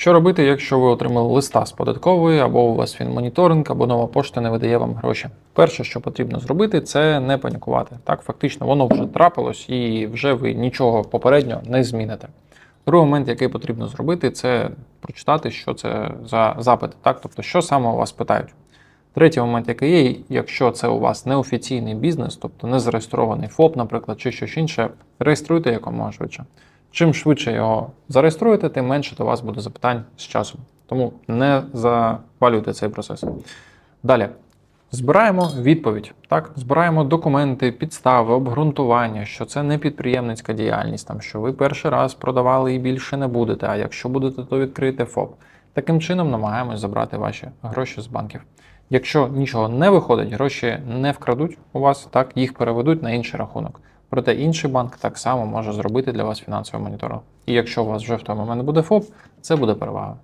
Що робити, якщо ви отримали листа з податкової, або у вас фінмоніторинг, або нова пошта не видає вам гроші? Перше, що потрібно зробити, це не панікувати. Так, фактично, воно вже трапилось, і вже ви нічого попередньо не зміните. Другий момент, який потрібно зробити, це прочитати, що це за запит, так, тобто, що саме у вас питають. Третій момент, який є, якщо це у вас неофіційний бізнес, тобто не зареєстрований ФОП, наприклад, чи щось інше, реєструйте якомога швидше. Чим швидше його зареєструєте, тим менше до вас буде запитань з часом. Тому не завалюйте цей процес. Далі. Збираємо відповідь, так? Збираємо документи, підстави, обґрунтування, що це не підприємницька діяльність, там, що ви перший раз продавали і більше не будете, а якщо будете, то відкрийте ФОП. Таким чином намагаємось забрати ваші гроші з банків. Якщо нічого не виходить, гроші не вкрадуть у вас, так їх переведуть на інший рахунок. Проте інший банк так само може зробити для вас фінансовий моніторинг. І якщо у вас вже в той момент буде ФОП, це буде перевага.